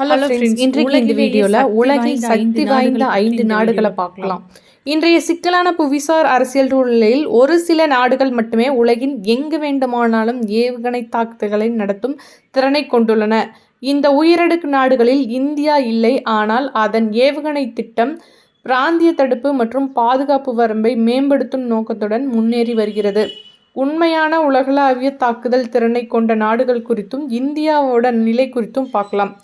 Hello friends இன்றைக்கு இந்த வீடியோவில் உலகின் சக்தி வாய்ந்த ஐந்து நாடுகளை பார்க்கலாம். இன்றைய சிக்கலான புவிசார் அரசியல் சூழ்நிலையில் ஒரு சில நாடுகள் மட்டுமே உலகின் எங்கு வேண்டுமானாலும் ஏவுகணை தாக்குதல்களை நடத்தும் திறனை கொண்டுள்ளன. இந்த உயரடுக்கு நாடுகளில் இந்தியா இல்லை ஆனால் அதன் ஏவுகணை திட்டம் பிராந்திய தடுப்பு மற்றும் பாதுகாப்பு வரம்பை மேம்படுத்தும் நோக்கத்துடன் முன்னேறி வருகிறது. உண்மையான உலகளாவிய தாக்குதல் திறனை கொண்ட நாடுகள் குறித்தும் இந்தியாவோட நிலை குறித்தும் பார்க்கலாம்.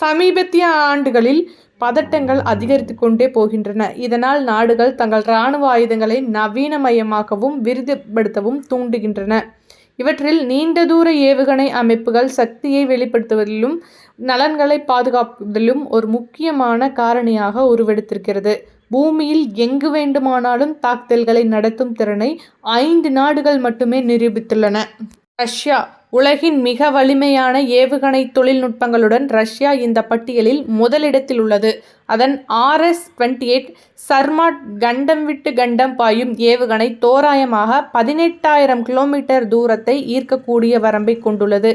சமீபத்திய ஆண்டுகளில் பதட்டங்கள் அதிகரித்து கொண்டே போகின்றன. இதனால் நாடுகள் தங்கள் இராணுவ ஆயுதங்களை நவீனமயமாக்கவும் விருதுபடுத்தவும் தூண்டுகின்றன. இவற்றில் நீண்ட தூர ஏவுகணை அமைப்புகள் சக்தியை வெளிப்படுத்துவதிலும் நலன்களை பாதுகாப்பதிலும் ஒரு முக்கியமான காரணியாக உருவெடுத்திருக்கிறது. பூமியில் எங்கு வேண்டுமானாலும் தாக்குதல்களை நடத்தும் திறனை ஐந்து நாடுகள் மட்டுமே நிரூபித்துள்ளன. ரஷ்யா உலகின் மிக வலிமையான ஏவுகணை தொழில்நுட்பங்களுடன் ரஷ்யா இந்த பட்டியலில் முதலிடத்தில் உள்ளது அதன் ஆர்எஸ் டுவெண்ட்டி எயிட் சர்மாட் கண்டம் விட்டு கண்டம் பாயும் ஏவுகணை தோராயமாக பதினெட்டாயிரம் கிலோமீட்டர் தூரத்தை ஈர்க்கக்கூடிய வரம்பை கொண்டுள்ளது.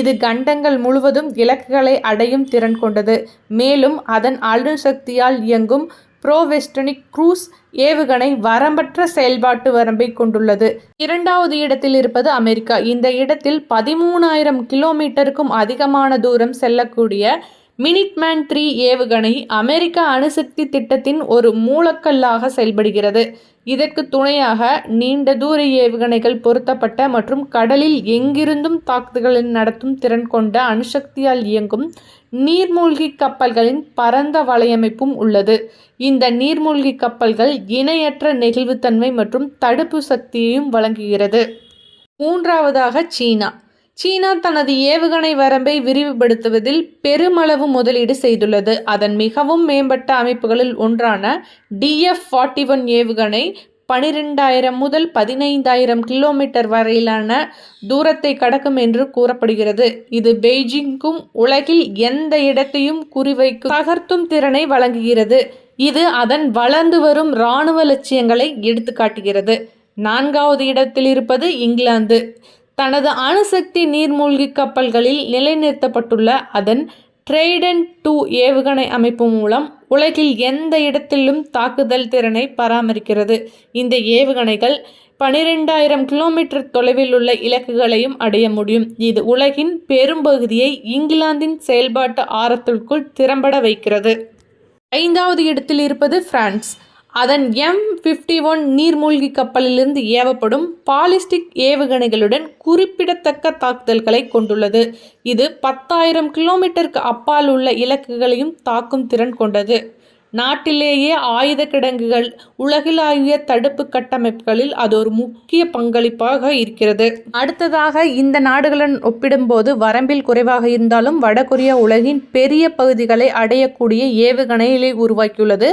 இது கண்டங்கள் முழுவதும் இலக்குகளை அடையும் திறன் கொண்டது. மேலும் அதன் அணுசக்தியால் இயங்கும் ப்ரோவெஸ்டனிக் க்ரூஸ் ஏவுகணை வரம்பற்ற செயல்பாட்டு வரம்பை கொண்டுள்ளது. இரண்டாவது இடத்தில் இருப்பது அமெரிக்கா. இந்த இடத்தில் பதிமூணாயிரம் கிலோமீட்டருக்கும் அதிகமான தூரம் செல்லக்கூடிய மினிட்மேன் த்ரீ ஏவுகணை அமெரிக்க அணுசக்தி திட்டத்தின் ஒரு மூலக்கல்லாக செயல்படுகிறது. இதற்கு துணையாக நீண்ட தூர ஏவுகணைகள் பொருத்தப்பட்ட மற்றும் கடலில் எங்கிருந்தும் தாக்குதல்களை நடத்தும் திறன் கொண்ட அணுசக்தியால் இயங்கும் நீர்மூழ்கி கப்பல்களின் பரந்த வலையமைப்பும் உள்ளது. இந்த நீர்மூழ்கி கப்பல்கள் இணையற்ற நெகிழ்வுத்தன்மை மற்றும் தடுப்பு சக்தியையும் வழங்குகிறது. மூன்றாவதாக சீனா. சீனா தனது ஏவுகணை வரம்பை விரிவுபடுத்துவதில் பெருமளவு முதலீடு செய்துள்ளது. அதன் மிகவும் மேம்பட்ட அமைப்புகளில் ஒன்றான டிஎஃப் ஃபார்ட்டி ஒன் ஏவுகணை பனிரெண்டாயிரம் முதல் பதினைந்தாயிரம் கிலோமீட்டர் வரையிலான தூரத்தை கடக்கும் என்று கூறப்படுகிறது. இது பெய்ஜிங்கும் உலகில் எந்த இடத்தையும் குறிவைக்கும் தகர்த்தும் திறனை வழங்குகிறது. இது அதன் வளர்ந்து வரும் இராணுவ லட்சியங்களை எடுத்துக்காட்டுகிறது. நான்காவது இடத்தில் இருப்பது இங்கிலாந்து. தனது அணுசக்தி நீர்மூழ்கி கப்பல்களில் நிலைநிறுத்தப்பட்டுள்ள அதன் ட்ரெய்டன் டூ ஏவுகணை அமைப்பு மூலம் உலகில் எந்த இடத்திலும் தாக்குதல் திறனை பராமரிக்கிறது. இந்த ஏவுகணைகள் பனிரெண்டாயிரம் கிலோமீட்டர் தொலைவில் உள்ள இலக்குகளையும் அடைய முடியும். இது உலகின் பெரும்பகுதியை இங்கிலாந்தின் செயல்பாட்டு ஆரத்திற்குள் திறம்பட வைக்கிறது. ஐந்தாவது இடத்தில் இருப்பது பிரான்ஸ். அதன் எம் ஃபிஃப்டி ஒன் நீர்மூழ்கி கப்பலிலிருந்து ஏவப்படும் பாலிஸ்டிக் ஏவுகணைகளுடன் குறிப்பிடத்தக்க தாக்குதல்களை கொண்டுள்ளது. இது பத்தாயிரம் கிலோமீட்டருக்கு அப்பால் உள்ள இலக்குகளையும் தாக்கும் திறன் கொண்டது. நாட்டிலேயே ஆயுத கிடங்குகள் உலகிலாவிய தடுப்பு கட்டமைப்புகளில் அது ஒரு முக்கிய பங்களிப்பாக இருக்கிறது. அடுத்ததாக இந்த நாடுகளுடன் ஒப்பிடும்போது வரம்பில் குறைவாக இருந்தாலும் வடகொரியா உலகின் பெரிய பகுதிகளை அடையக்கூடிய ஏவுகணைகளை உருவாக்கியுள்ளது.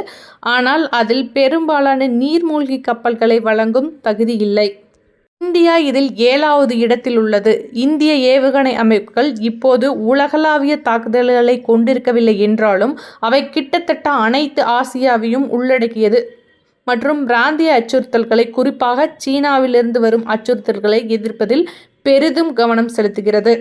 ஆனால் அதில் பெரும்பாலான நீர்மூழ்கி கப்பல்களை வழங்கும் தகுதி இல்லை. இந்தியா இதில் ஏழாவது இடத்தில் உள்ளது. இந்திய ஏவுகணை அமைப்புகள் இப்போது உலகளாவிய தாக்குதல்களை கொண்டிருக்கவில்லை என்றாலும் அவை கிட்டத்தட்ட அனைத்து ஆசியாவையும் உள்ளடக்கியது. மற்றும் பிராந்திய அச்சுறுத்தல்களை குறிப்பாக சீனாவிலிருந்து வரும் அச்சுறுத்தல்களை எதிர்ப்பதில் பெரிதும் கவனம் செலுத்துகிறது.